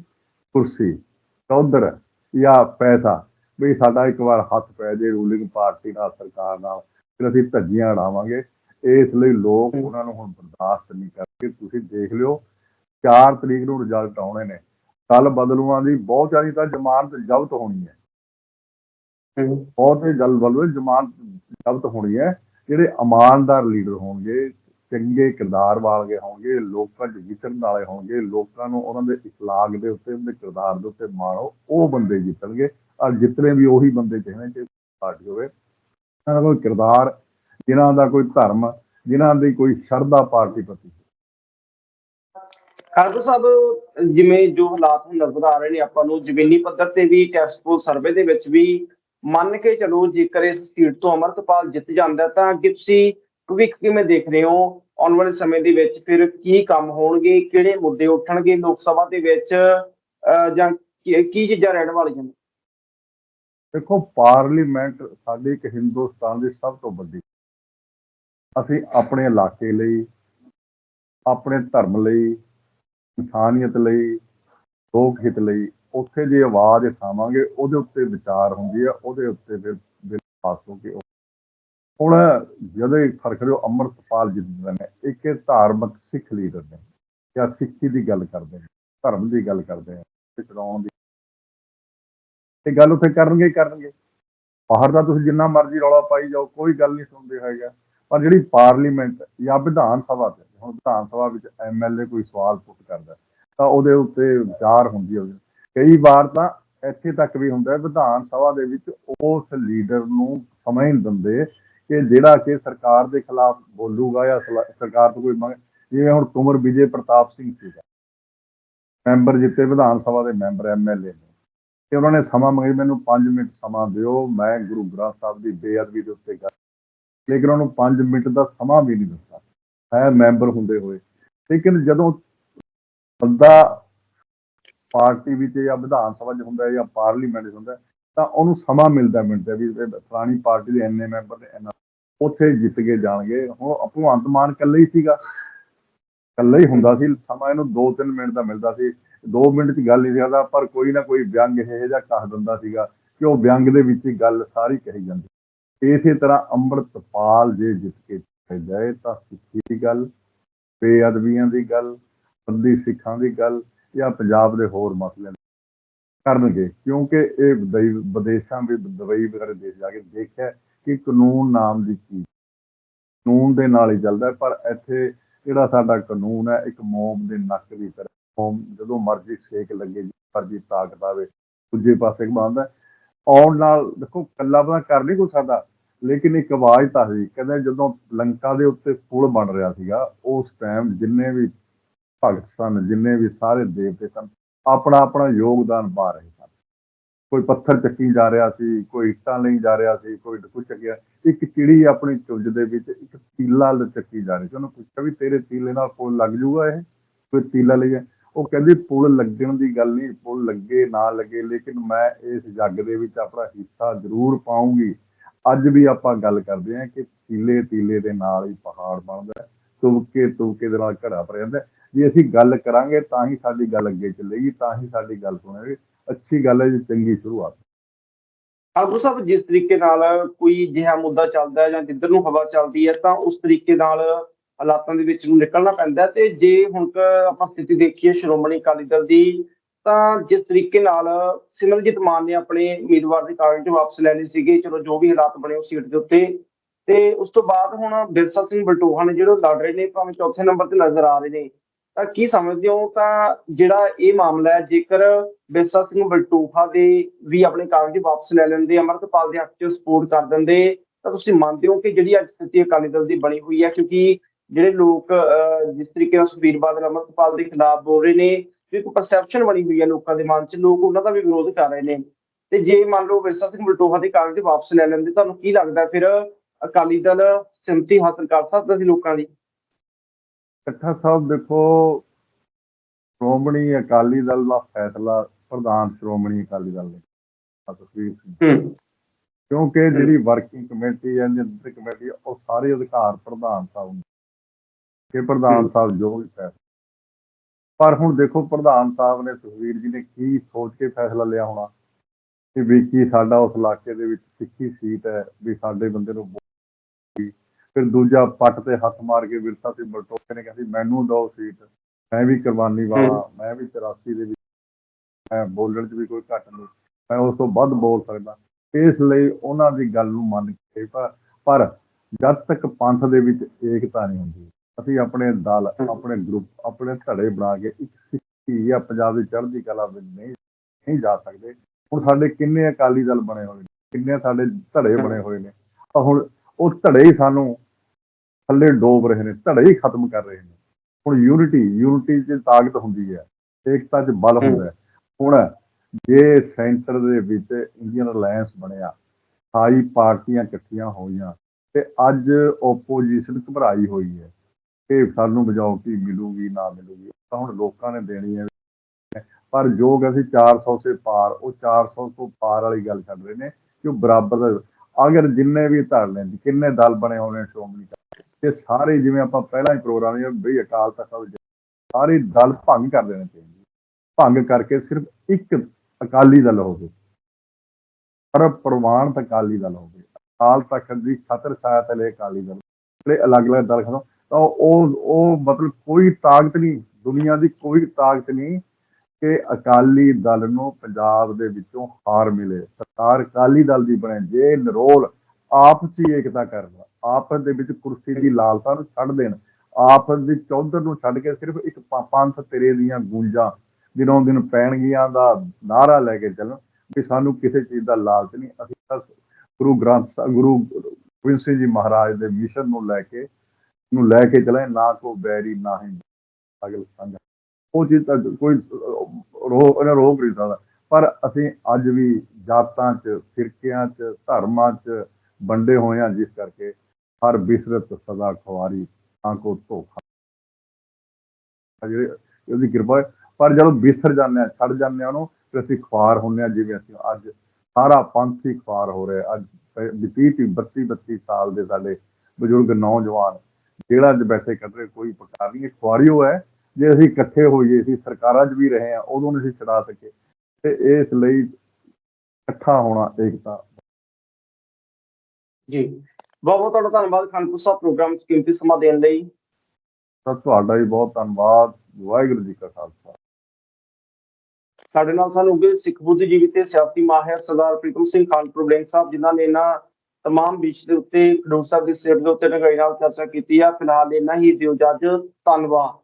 ਕੁਰਸੀ ਚੌਧਰ ਜਾਂ ਪੈਸਾ। ਵੀ ਸਾਡਾ ਇੱਕ ਵਾਰ ਹੱਥ ਪੈ ਜੇ ਰੂਲਿੰਗ ਪਾਰਟੀ ਨਾਲ ਸਰਕਾਰ ਨਾਲ ਫਿਰ ਅਸੀਂ ਧੱਜੀਆਂ ਉਡਾਵਾਂਗੇ ਇਸ ਲਈ ਲੋਕ ਉਹਨਾਂ ਨੂੰ ਹੁਣ ਬਰਦਾਸ਼ਤ ਨਹੀਂ ਕਰਦੇ। ਤੁਸੀਂ ਦੇਖ ਲਿਓ 4 ਤਰੀਕ ਨੂੰ ਰਿਜ਼ਲਟ ਆਉਣੇ ਨੇ। ਕੱਲ ਬਦਲੂਆਂ ਦੀ ਬਹੁਤ ਜ਼ਿਆਦਾ ਤਾਂ ਜ਼ਮਾਨਤ ਜ਼ਬਤ ਹੋਣੀ ਹੈ। ਬਹੁਤ ਹੀ ਜਲਦ ਬਦਲੂ ਜ਼ਮਾਨਤ ਜ਼ਬਤ ਹੋਣੀ ਹੈ। ਜਿਹੜੇ ਇਮਾਨਦਾਰ ਲੀਡਰ ਹੋਣਗੇ ਚੰਗੇ ਕਿਰਦਾਰ ਵਾਲੇ ਹੋਣਗੇ, ਲੋਕਾਂ 'ਚ ਵਿਚਰਨ ਵਾਲੇ ਹੋਣਗੇ, ਲੋਕਾਂ ਨੂੰ ਉਹਨਾਂ ਦੇ ਇਖਲਾਕ ਦੇ ਉੱਤੇ ਉਹਨਾਂ ਦੇ ਕਿਰਦਾਰ ਦੇ ਉੱਤੇ ਮਾਣੋ, ਉਹ ਬੰਦੇ ਜਿੱਤਣਗੇ। ਔਰ ਜਿਤਨੇ ਵੀ ਉਹੀ ਬੰਦੇ ਚਾਹੀਦੇ ਕਿ ਪਾਰਟੀ ਹੋਵੇ। ਇਹਨਾਂ ਦਾ ਕੋਈ ਕਿਰਦਾਰ, ਜਿਨ੍ਹਾਂ ਦਾ ਕੋਈ ਧਰਮ, ਜਿਨ੍ਹਾਂ ਦੀ ਕੋਈ ਸ਼ਰਧਾ ਪਾਰਟੀ ਪ੍ਰਤੀ। ਖਾਲਸਾ ਸਾਹਿਬ, ਜਿਵੇਂ ਜੋ ਹਾਲਾਤ ਹੁਣ ਨਜ਼ਰ ਆ ਰਹੇ ਨੇ ਆਪਾਂ ਨੂੰ, ਜ਼ਮੀਨੀ ਪੱਧਰ ਤੇ ਵੀ ਟੈਸਟ ਪੋਲ ਸਰਵੇ ਦੇ ਵਿੱਚ ਵੀ, ਮੰਨ ਕੇ ਚਲੋ ਜੇਕਰ ਇਸ ਸੀਟ ਤੋਂ ਅਮਰਤਪਾਲ ਜਿੱਤ ਜਾਂਦਾ ਤਾਂ ਅੱਗੇ ਤੁਸੀਂ ਭਵਿੱਖ ਕਿਵੇਂ ਦੇਖ ਰਹੇ ਹੋ? ਆਉਣ ਵਾਲੇ ਸਮੇਂ ਦੇ ਵਿੱਚ ਫਿਰ ਕੀ ਕੰਮ ਹੋਣਗੇ? ਕਿਹੜੇ ਮੁੱਦੇ ਉੱਠਣਗੇ ਲੋਕ ਸਭਾ ਦੇ ਵਿੱਚ? ਜਾਂ ਕੀ ਚੀਜ਼ਾਂ ਰਹਿਣ ਵਾਲੀਆਂ ਨੇ? ਦੇਖੋ, ਪਾਰਲੀਮੈਂਟ ਸਾਡੀ ਇੱਕ ਹਿੰਦੁਸਤਾਨ ਦੀ ਸਭ ਤੋਂ ਵੱਡੀ ਅਸੀਂ ਆਪਣੇ ਇਲਾਕੇ ਲਈ, ਆਪਣੇ ਧਰਮ ਲਈ, ਇਨਸਾਨੀਅਤ ਲਈ, ਲੋਕ ਹਿੱਤ ਲਈ ਉੱਥੇ ਜੇ ਆਵਾਜ਼ ਉਠਾਵਾਂਗੇ, ਉਹਦੇ ਉੱਤੇ ਵਿਚਾਰ ਹੁੰਦੀ ਹੈ ਉਹਦੇ ਉੱਤੇ ਫਿਰ ਬਿੱਲ ਪਾਸ ਹੋ ਕੇ ਹੁਣ ਜਦੋਂ ਫ਼ਰਕ ਜੋ ਅੰਮ੍ਰਿਤਪਾਲ ਜਿੱਤਦੇ ਨੇ ਇੱਕ ਇਹ ਧਾਰਮਿਕ ਸਿੱਖ ਲੀਡਰ ਨੇ, ਜਾਂ ਸਿੱਖੀ ਦੀ ਗੱਲ ਕਰਦੇ ਨੇ, ਧਰਮ ਦੀ ਗੱਲ ਕਰਦੇ ਨੇ, ਤੇ ਚਲਾਉਣ ਦੀ। ਇਹ ਗੱਲ ਉੱਥੇ ਕਰਨਗੇ ਕਰਨਗੇ। ਬਾਹਰ ਦਾ ਤੁਸੀਂ ਜਿੰਨਾ ਮਰਜ਼ੀ ਰੌਲਾ ਪਾਈ ਜਾਓ, ਕੋਈ ਗੱਲ ਨਹੀਂ ਸੁਣਦੇ ਹੈਗਾ। ਪਰ ਜਿਹੜੀ ਪਾਰਲੀਮੈਂਟ ਜਾਂ ਵਿਧਾਨ ਸਭਾ ਤੇ ਹੁਣ ਵਿਧਾਨ ਸਭਾ ਵਿੱਚ ਐਮਐਲਏ ਕੋਈ ਸਵਾਲ ਪੁੱਟ ਕਰਦਾ, ਤਾਂ ਉਹਦੇ ਉੱਤੇ ਵਿਚਾਰ ਹੁੰਦੀ ਹੋਵੇ। ਕਈ ਵਾਰ ਤਾਂ ਇੱਥੇ ਤੱਕ ਵੀ ਹੁੰਦਾ, ਵਿਧਾਨ ਸਭਾ ਦੇ ਵਿੱਚ ਉਸ ਲੀਡਰ ਨੂੰ ਸਮਾਂ ਨਹੀਂ ਦਿੰਦੇ ਕਿ ਜਿਹੜਾ ਕਿ ਸਰਕਾਰ ਦੇ ਖਿਲਾਫ ਬੋਲੂਗਾ ਜਾਂ ਸਲਾ- ਸਰਕਾਰ ਤੋਂ ਕੋਈ ਮੰਗ, ਜਿਵੇਂ ਹੁਣ ਕੁਮਰ ਵਿਜੇ ਪ੍ਰਤਾਪ ਸਿੰਘ ਸੀਗਾ। ਮੈਂਬਰ ਜਿੱਤੇ ਵਿਧਾਨ ਸਭਾ ਦੇ ਮੈਂਬਰ ਐਮਐਲਏ ਨੇ। ਤੇ ਉਹਨਾਂ ਨੇ ਸਮਾਂ ਮੰਗਿਆ ਮੈਨੂੰ 5 ਮਿੰਟ ਸਮਾਂ ਦਿਓ, ਮੈਂ ਗੁਰੂ ਗ੍ਰੰਥ ਸਾਹਿਬ ਦੀ ਬੇਅਦਬੀ ਦੇ ਉੱਤੇ ਗੱਲ ਲੇਕਿਨ ਉਹਨੂੰ 5 ਮਿੰਟ ਦਾ ਸਮਾਂ ਵੀ ਨਹੀਂ ਦਿੱਤਾ। ਹੈ ਮੈਂਬਰ ਹੁੰਦੇ ਹੋਏ। ਲੇਕਿਨ ਜਦੋਂ ਬੰਦਾ ਪਾਰਟੀ ਵਿੱਚ ਜਾਂ ਵਿਧਾਨ ਸਭਾ 'ਚ ਹੁੰਦਾ ਹੈ ਜਾਂ ਪਾਰਲੀਮੈਂਟ 'ਚ ਹੁੰਦਾ ਤਾਂ ਉਹਨੂੰ ਸਮਾਂ ਮਿਲਦਾ ਮਿਲਦਾ ਵੀ ਫਲਾਣੀ ਪਾਰਟੀ ਦੇ ਇੰਨੇ ਮੈਂਬਰ ਨੇ ਇੰਨਾ ਉੱਥੇ ਜਿੱਤ ਕੇ ਜਾਣਗੇ। ਹੁਣ ਭਗਵੰਤ ਮਾਨ ਇਕੱਲੇ ਹੀ ਸੀਗਾ। ਇਕੱਲੇ ਹੀ ਹੁੰਦਾ ਸੀ। ਸਮਾਂ ਇਹਨੂੰ 2-3 ਮਿੰਟ ਦਾ ਮਿਲਦਾ ਸੀ। 2 ਮਿੰਟ 'ਚ ਗੱਲ ਨਹੀਂ ਕਰਦਾ, ਪਰ ਕੋਈ ਨਾ ਕੋਈ ਵਿਅੰਗ ਇਹ ਜਿਹਾ ਕਹ ਦਿੰਦਾ ਸੀਗਾ ਕਿ ਉਹ ਵਿਅੰਗ ਦੇ ਵਿੱਚ ਹੀ ਗੱਲ ਸਾਰੀ ਕਹੀ ਜਾਂਦੀ। ਇਸੇ ਤਰ੍ਹਾਂ ਅੰਮ੍ਰਿਤਪਾਲ ਜੇ ਜਿੱਤ ਕੇ ਜਾਏ ਤਾਂ ਸਿੱਖੀ ਦੀ ਗੱਲ, ਬੇਅਦਬੀਆਂ ਦੀ ਗੱਲ ਬੰਦੀ ਸਿੱਖਾਂ ਦੀ ਗੱਲ ਜਾਂ ਪੰਜਾਬ ਦੇ ਹੋਰ ਮਸਲਿਆਂ ਕਰਨਗੇ। ਕਿਉਂਕਿ ਇਹ ਵਿਦਈ- ਵਿਦੇਸ਼ਾਂ ਵਿੱਚ ਦੁਬਈ ਵਗੈਰਾ ਦੇਸ਼ ਜਾ ਕੇ ਦੇਖਿਆ ਕਿ ਕਾਨੂੰਨ ਨਾਮ ਦੀ ਚੀਜ਼ ਕਾਨੂੰਨ ਦੇ ਨਾਲ ਹੀ ਚੱਲਦਾ ਪਰ ਇੱਥੇ ਜਿਹੜਾ ਸਾਡਾ ਕਾਨੂੰਨ ਹੈ, ਇੱਕ ਮੋਮ ਦੇ ਨੱਕ ਦੀ ਤਰ੍ਹਾਂ, ਮੋਮ ਜਦੋਂ ਮਰਜ਼ੀ ਸੇਕ ਲੱਗੇ ਮਰਜ਼ੀ ਤਾਕਤ ਆਵੇ, ਦੂਜੇ ਪਾਸੇ ਘਮਾਉਂਦਾ ਆਉਣ ਨਾਲ ਦੇਖੋ, ਕੱਲਾ ਬੰਦਾ ਕਰ ਨਹੀਂ ਕੋਈ ਸਾਡਾ, ਲੇਕਿਨ ਇੱਕ ਆਵਾਜ਼ ਤਾਂ ਸੀ ਕਹਿੰਦੇ ਜਦੋਂ ਲੰਕਾ ਦੇ ਉੱਤੇ ਪੁਲ ਬਣ ਰਿਹਾ ਸੀਗਾ, ਉਸ ਟਾਈਮ ਜਿੰਨੇ ਵੀ ਭਗਤ ਸਨ, ਜਿੰਨੇ ਵੀ ਸਾਰੇ ਦੇਵਤੇ ਸਨ ਆਪਣਾ ਆਪਣਾ ਯੋਗਦਾਨ ਪਾ ਰਹੇ ਸਨ। ਕੋਈ ਪੱਥਰ ਚੱਕੀ ਜਾ ਰਿਹਾ ਸੀ, ਕੋਈ ਇੱਟਾਂ ਲਈ ਜਾ ਰਿਹਾ ਸੀ, ਕੋਈ ਕੁਝ ਚੱਕਿਆ। ਇੱਕ ਚਿੜੀ ਆਪਣੀ ਚੁੰਝ ਦੇ ਵਿੱਚ ਇੱਕ ਤੀਲਾ ਚੱਕੀ ਜਾ ਰਹੀ ਸੀ। ਉਹਨੂੰ ਪੁੱਛਿਆ ਵੀ ਤੇਰੇ ਤੀਲੇ ਨਾਲ ਪੁਲ ਲੱਗ ਜੂਗਾ ਇਹ? ਕੋਈ ਤੀਲਾ ਲਈ ਉਹ ਕਹਿੰਦੀ, ਪੁਲ ਲੱਗਣ ਦੀ ਗੱਲ ਨਹੀਂ, ਪੁਲ ਲੱਗੇ ਨਾ ਲੱਗੇ, ਲੇਕਿਨ ਮੈਂ ਇਸ ਜੱਗ ਦੇ ਵਿੱਚ ਆਪਣਾ ਹਿੱਸਾ ਜ਼ਰੂਰ ਪਾਉਂਗੀ ਅੱਜ ਵੀ ਆਪਾਂ ਗੱਲ ਕਰਦੇ ਹਾਂ ਕਿ ਤੀਲੇ ਤੀਲੇ ਦੇ ਨਾਲ ਹੀ ਪਹਾੜ ਬਣਦਾ ਤੁਬਕੇ ਤੁਬਕੇ ਦੇ ਨਾਲ ਘੜਾ ਭਰ ਜਾਂਦਾ ਜੇ ਅਸੀਂ ਗੱਲ ਕਰਾਂਗੇ ਤਾਂ ਹੀ ਸਾਡੀ ਗੱਲ ਅੱਗੇ ਚੱਲੇਗੀ, ਤਾਂ ਹੀ ਸਾਡੀ ਗੱਲ ਸੁਣੇਗੀ। ਅੱਛੀ ਗੱਲ ਹੈ ਜੀ, ਚੰਗੀ ਸ਼ੁਰੂਆਤ। ਆਗੂ ਸਾਹਿਬ, ਜਿਸ ਤਰੀਕੇ ਨਾਲ ਕੋਈ ਜਿਹਾ ਮੁੱਦਾ ਚੱਲਦਾ ਹੈ ਜਾਂ ਜਿੱਧਰ ਨੂੰ ਹਵਾ ਚੱਲਦੀ ਹੈ, ਤਾਂ ਉਸ ਤਰੀਕੇ ਨਾਲ ਹਾਲਾਤਾਂ ਦੇ ਵਿੱਚ ਨੂੰ ਨਿਕਲਣਾ ਪੈਂਦਾ ਤੇ ਜੇ ਹੁਣ ਆਪਾਂ ਸਥਿਤੀ ਦੇਖੀਏ ਸ਼੍ਰੋਮਣੀ ਅਕਾਲੀ ਦਲ ਦੀ, ਤਾਂ ਜਿਸ ਤਰੀਕੇ ਨਾਲ ਸਿਮਰਜੀਤ ਮਾਨ ਨੇ ਆਪਣੇ ਉਮੀਦਵਾਰ ਦੇ ਕਾਗਜ਼ ਵਾਪਸ ਲੈ ਲਏ ਸੀਗੇ, ਚਲੋ ਜੋ ਵੀ ਹਾਲਾਤ ਬਣੇ ਉਸ ਸੀਟ ਦੇ ਉੱਤੇ। ਤੇ ਉਸ ਤੋਂ ਬਾਅਦ ਹੁਣ ਬਿਰਸਾ ਸਿੰਘ ਬਲਟੋਹਾ ਨੇ ਜਿਹੜੇ ਲੜ ਰਹੇ ਨੇ, ਭਾਵੇਂ ਚੌਥੇ ਨੰਬਰ ਤੇ ਨਜ਼ਰ ਆ ਰਹੇ ਨੇ ਤਾਂ ਕੀ ਸਮਝਦੇ ਹੋ? ਤਾਂ ਜਿਹੜਾ ਇਹ ਮਾਮਲਾ ਹੈ ਜੇਕਰ ਬਿਰਸਾ ਸਿੰਘ ਬਲਟੋਹਾ ਦੇ ਵੀ ਆਪਣੇ ਕਾਗਜ਼ ਵਾਪਸ ਲੈ ਲੈਂਦੇ ਅਮਰਤਪਾਲ ਦੇ ਹੱਕ 'ਚ ਸਪੋਰਟ ਕਰ ਦਿੰਦੇ ਤਾਂ ਤੁਸੀਂ ਮੰਨਦੇ ਹੋ ਕਿ ਜਿਹੜੀ ਅੱਜ ਸਥਿਤੀ ਅਕਾਲੀ ਦਲ ਦੀ ਬਣੀ ਹੋਈ ਹੈ? ਕਿਉਂਕਿ ਜਿਹੜੇ ਲੋਕ ਅਹ, ਜਿਸ ਤਰੀਕੇ ਨਾਲ ਸੁਖਬੀਰ ਬਾਦਲ ਅਮਰਤਪਾਲ ਦੇ ਖਿਲਾਫ ਬੋਲ ਰਹੇ ਨੇ ਇੱਕ ਪਰਸੈਪਸ਼ਨ ਬਣੀ ਹੋਈ ਹੈ ਲੋਕਾਂ ਦੇ ਮਨ 'ਚ ਲੋਕ ਉਹਨਾਂ ਦਾ ਵੀ ਵਿਰੋਧ ਕਰ ਰਹੇ ਨੇ। ਤੇ ਜੇ ਮੰਨ ਲਓ ਵਿਰਸਾ ਸਿੰਘ ਬਲਟੋਹਾ ਦੇ ਕਾਗਜ਼ ਵਾਪਸ ਲੈ ਲੈਂਦੇ ਤੁਹਾਨੂੰ ਕੀ ਲੱਗਦਾ ਫਿਰ ਅਕਾਲੀ ਦਲ ਸਿੰਮਤੀ ਹਾਸਲ ਕਰ ਸਕਦਾ ਸੀ ਲੋਕਾਂ ਦੀ? ਇਕੱਠਾ ਸਾਹਿਬ ਦੇਖੋ ਸ਼੍ਰੋਮਣੀ ਅਕਾਲੀ ਦਲ ਦਾ ਫੈਸਲਾ ਪ੍ਰਧਾਨ ਸ਼੍ਰੋਮਣੀ ਅਕਾਲੀ ਦਲ ਨੇ। ਕਿਉਂਕਿ ਜਿਹੜੀ ਵਰਕਿੰਗ ਕਮੇਟੀ ਹੈ ਨਿਯੰਤਰਕ ਕਮੇਟੀ ਉਹ ਸਾਰੇ ਅਧਿਕਾਰ ਪ੍ਰਧਾਨ ਸਾਹਿਬ ਨੂੰ। ਕਿ ਪ੍ਰਧਾਨ ਸਾਹਿਬ ਜੋ ਵੀ ਫੈਸਲਾ ਪਰ ਹੁਣ ਦੇਖੋ ਪ੍ਰਧਾਨ ਸਾਹਿਬ ਨੇ ਸੁਖਬੀਰ ਜੀ ਨੇ ਕੀ ਸੋਚ ਕੇ ਫੈਸਲਾ ਲਿਆ ਹੋਣਾ? ਕਿ ਵੀ ਕੀ ਸਾਡਾ ਉਸ ਇਲਾਕੇ ਦੇ ਵਿੱਚ ਸਿੱਖੀ ਸੀਟ ਹੈ ਵੀ ਸਾਡੇ ਬੰਦੇ ਨੂੰ ਫਿਰ ਦੂਜਾ ਪੱਟ ਤੇ ਹੱਥ ਮਾਰ ਕੇ ਵਿਰਸਾ ਸਿੰਘ ਬਲਟੋਕੇ ਨੇ ਕਹਿੰਦੀ ਮੈਨੂੰ ਦਿਓ ਸੀਟ ਮੈਂ ਵੀ ਕੁਰਬਾਨੀ ਵਾਲਾ ਮੈਂ ਵੀ 84 ਦੇ ਵਿੱਚ ਮੈਂ ਬੋਲਣ 'ਚ ਵੀ ਕੋਈ ਘੱਟ ਨਹੀਂ ਮੈਂ ਉਸ ਤੋਂ ਵੱਧ ਬੋਲ ਸਕਦਾ। ਇਸ ਲਈ ਉਹਨਾਂ ਦੀ ਗੱਲ ਨੂੰ ਮੰਨ ਕੇ ਪਰ ਪਰ ਜਦ ਤੱਕ ਪੰਥ ਦੇ ਵਿੱਚ ਏਕਤਾ ਨਹੀਂ ਹੁੰਦੀ ਅਸੀਂ ਆਪਣੇ ਦਲ ਆਪਣੇ ਗਰੁੱਪ ਆਪਣੇ ਧੜੇ ਬਣਾ ਕੇ ਇੱਕ ਸਿੱਖੀ ਜਾਂ ਪੰਜਾਬ ਦੀ ਚੜ੍ਹਦੀ ਕਲਾ ਵਿੱਚ ਨਹੀਂ ਨਹੀਂ ਜਾ ਸਕਦੇ। ਹੁਣ ਸਾਡੇ ਕਿੰਨੇ ਅਕਾਲੀ ਦਲ ਬਣੇ ਹੋਏ ਨੇ ਕਿੰਨੇ ਸਾਡੇ ਧੜੇ ਬਣੇ ਹੋਏ ਨੇ। ਤਾਂ ਹੁਣ ਉਹ ਧੜੇ ਹੀ ਸਾਨੂੰ ਥੱਲੇ ਡੋਬ ਰਹੇ ਨੇ ਧੜੇ ਹੀ ਖਤਮ ਕਰ ਰਹੇ ਨੇ। ਹੁਣ ਯੂਨਿਟੀ ਯੂਨਿਟੀ 'ਚ ਤਾਕਤ ਹੁੰਦੀ ਹੈ ਏਕਤਾ 'ਚ ਬਲ ਹੁੰਦਾ ਹੈ। ਹੁਣ ਜੇ ਸੈਂਟਰ ਦੇ ਵਿੱਚ ਇੰਡੀਅਨ ਅਲਾਈਅੰਸ ਬਣਿਆ ਸਾਰੀ ਪਾਰਟੀਆਂ ਇਕੱਠੀਆਂ ਹੋਈਆਂ ਤੇ ਅੱਜ ਓਪੋਜੀਸ਼ਨ ਘਬਰਾਈ ਹੋਈ ਹੈ ਕਿ ਸਾਨੂੰ ਮੈਜੋਰਟੀ ਮਿਲੂਗੀ ਨਾ ਮਿਲੂਗੀ ਤਾਂ ਹੁਣ ਲੋਕਾਂ ਨੇ ਦੇਣੀ ਹੈ ਪਰ ਜੋ ਕਿ ਅਸੀਂ 400 ਸੇ ਪਾਰ ਉਹ 400 ਤੋਂ ਪਾਰ ਵਾਲੀ ਗੱਲ ਕਰ ਰਹੇ ਨੇ ਕਿ ਉਹ ਬਰਾਬਰ ਦਾ ਅਗਰ ਜਿੰਨੇ ਵੀ ਧੜ ਲੈਣ ਕਿੰਨੇ ਦਲ ਬਣੇ ਹੋਣੇ ਸ਼੍ਰੋਮਣੀ ਅਕਾਲੀ ਤੇ ਸਾਰੇ ਜਿਵੇਂ ਆਪਾਂ ਪਹਿਲਾਂ ਹੀ ਪ੍ਰੋਗਰਾਮ ਇਹ ਬਈ ਅਕਾਲ ਤਖਤ ਸਾਰੇ ਦਲ ਭੰਗ ਕਰ ਦੇਣੇ ਚਾਹੀਦੇ ਭੰਗ ਕਰਕੇ ਸਿਰਫ ਇੱਕ ਅਕਾਲੀ ਦਲ ਹੋਵੇ। ਪਰ ਪ੍ਰਵਾਨਤ ਅਕਾਲੀ ਦਲ ਹੋਵੇ। ਅਕਾਲ ਤਖਤ ਦੀ ਖਤਰ ਛਾਇਆ ਤਲੇ ਅਕਾਲੀ ਦਲ ਜਿਹੜੇ ਅਲੱਗ-ਅਲੱਗ ਦਲ ਖਤਮ, ਤਾਂ ਉਹ ਉਹ ਮਤਲਬ ਕੋਈ ਤਾਕਤ ਨਹੀਂ, ਦੁਨੀਆ ਦੀ ਕੋਈ ਤਾਕਤ ਨਹੀਂ ਕਿ ਅਕਾਲੀ ਦਲ ਨੂੰ ਪੰਜਾਬ ਦੇ ਵਿੱਚੋਂ ਹਾਰ ਮਿਲੇ। ਸਰਕਾਰ ਅਕਾਲੀ ਦਲ ਦੀ ਬਣੇ, ਜੇ ਨਰੋਲ ਆਪਸ ਹੀ ਏਕਤਾ ਕਰਨ, ਆਪਸ ਦੇ ਵਿੱਚ ਕੁਰਸੀ ਦੀ ਲਾਲਸਾ ਨੂੰ ਛੱਡ ਦੇਣ, ਆਪਸ ਦੀ ਚੌਧਰ ਨੂੰ ਛੱਡ ਕੇ ਸਿਰਫ ਇੱਕ ਪੰਥ ਤੇਰੇ ਦੀਆਂ ਗੂੰਜਾਂ, ਦਿਨੋਂ ਦਿਨ ਪੈਣਗੀਆਂ ਦਾ ਨਾਰਾ ਲੈ ਕੇ ਚੱਲਣ, ਵੀ ਸਾਨੂੰ ਕਿਸੇ ਚੀਜ਼ ਦਾ ਲਾਲਚ ਨਹੀਂ। ਅਸੀਂ ਤਾਂ ਗੁਰੂ ਗ੍ਰੰਥ ਸਾਹਿਬ ਗੁਰੂ ਗੋਬਿੰਦ ਸਿੰਘ ਜੀ ਮਹਾਰਾਜ ਦੇ ਮਿਸ਼ਨ ਨੂੰ ਲੈ ਕੇ, ਨੂੰ ਲੈ ਕੇ ਚਲੇ, ਨਾ ਕੋ ਬੈਰੀ ਨਾ ਹੀ ਅਗਲ ਸੰਗ ਉਹ ਚੀਜ਼ ਤਾਂ ਕੋਈ ਰੋਕ ਇਹਨਾਂ ਰੋਕ ਨਹੀਂ ਸਕਦਾ ਪਰ ਅਸੀਂ ਅੱਜ ਵੀ ਜਾਤਾਂ 'ਚ, ਫਿਰਕਿਆਂ 'ਚ, ਧਰਮਾਂ 'ਚ ਵੰਡੇ ਹੋਏ ਹਾਂ ਜਿਸ ਕਰਕੇ ਹਰ ਬਿਸਰਤ ਸਦਾ ਖਵਾਰੀ ਤਾਂ ਕੋ ਧੋਖਾ। ਜਿਹੜੇ ਉਹਦੀ ਕਿਰਪਾ ਹੈ। ਪਰ ਜਦੋਂ ਬਿਸਰ ਜਾਂਦੇ ਹਾਂ, ਛੱਡ ਜਾਂਦੇ ਹਾਂ ਉਹਨੂੰ, ਫਿਰ ਅਸੀਂ ਖਵਾਰ ਹੁੰਦੇ ਹਾਂ ਜਿਵੇਂ ਅਸੀਂ ਅੱਜ ਸਾਰਾ ਪੰਥ ਹੀ ਖਵਾਰ ਹੋ ਰਿਹਾ ਅੱਜ 30 32 32 ਸਾਲ ਦੇ ਸਾਡੇ ਬਜ਼ੁਰਗ ਨੌਜਵਾਨ ਜੇਲ੍ਹਾਂ 'ਚ ਬੈਠੇ ਕੱਢ ਰਹੇ ਕੋਈ ਪ੍ਰਕਾਰ ਨਹੀਂ ਇਹ ਖੁਆਰੀ ਉਹ ਹੈ ਜੇ ਅਸੀਂ ਇਕੱਠੇ ਹੋਈਏ ਅਸੀਂ ਸਰਕਾਰਾਂ 'ਚ ਵੀ ਰਹੇ ਹਾਂ ਉਦੋਂ ਨਹੀਂ ਛਡਾ ਸਕੇ। ਤੇ ਇਸ ਲਈ ਇਕੱਠਾ ਹੋਣਾ ਏਕਤਾ। ਜੀ। ਬਹੁਤ ਬਹੁਤ ਤੁਹਾਡਾ ਧੰਨਵਾਦ ਖਾਨਪੁਰ ਸਾਹਿਬ ਪ੍ਰੋਗਰਾਮ 'ਚ ਕੀਮਤੀ ਸਮਾਂ ਦੇਣ ਲਈ। ਤਾਂ ਤੁਹਾਡਾ ਵੀ ਬਹੁਤ ਧੰਨਵਾਦ। ਵਾਹਿਗੁਰੂ ਜੀ ਕਾ ਖਾਲਸਾ। ਸਾਡੇ ਨਾਲ ਸਾਨੂੰ ਉੱਗੇ ਸਿੱਖ ਬੁੱਧੀਜੀਵੀ ਤੇ ਸਿਆਸੀ ਮਾਹਿਰ ਸਰਦਾਰ ਪ੍ਰੀਤਮ ਸਿੰਘ ਖਾਨਪੁਰ ਬਲੇਂਗ ਸਾਹਿਬ ਜਿਨ੍ਹਾਂ ਨੇ ਇਹਨਾਂ ਤਮਾਮ ਵਿਸ਼ੇ ਦੇ ਉੱਤੇ ਖਡੂਰ ਸਾਹਿਬ ਦੀ ਸਿਹਤ ਦੇ ਉੱਤੇ ਨਗਾਈ ਨਾਲ ਚਰਚਾ ਕੀਤੀ ਆ। ਫਿਲਹਾਲ ਇੰਨਾ ਹੀ। ਦਿਓ ਜੱਜ ਧੰਨਵਾਦ।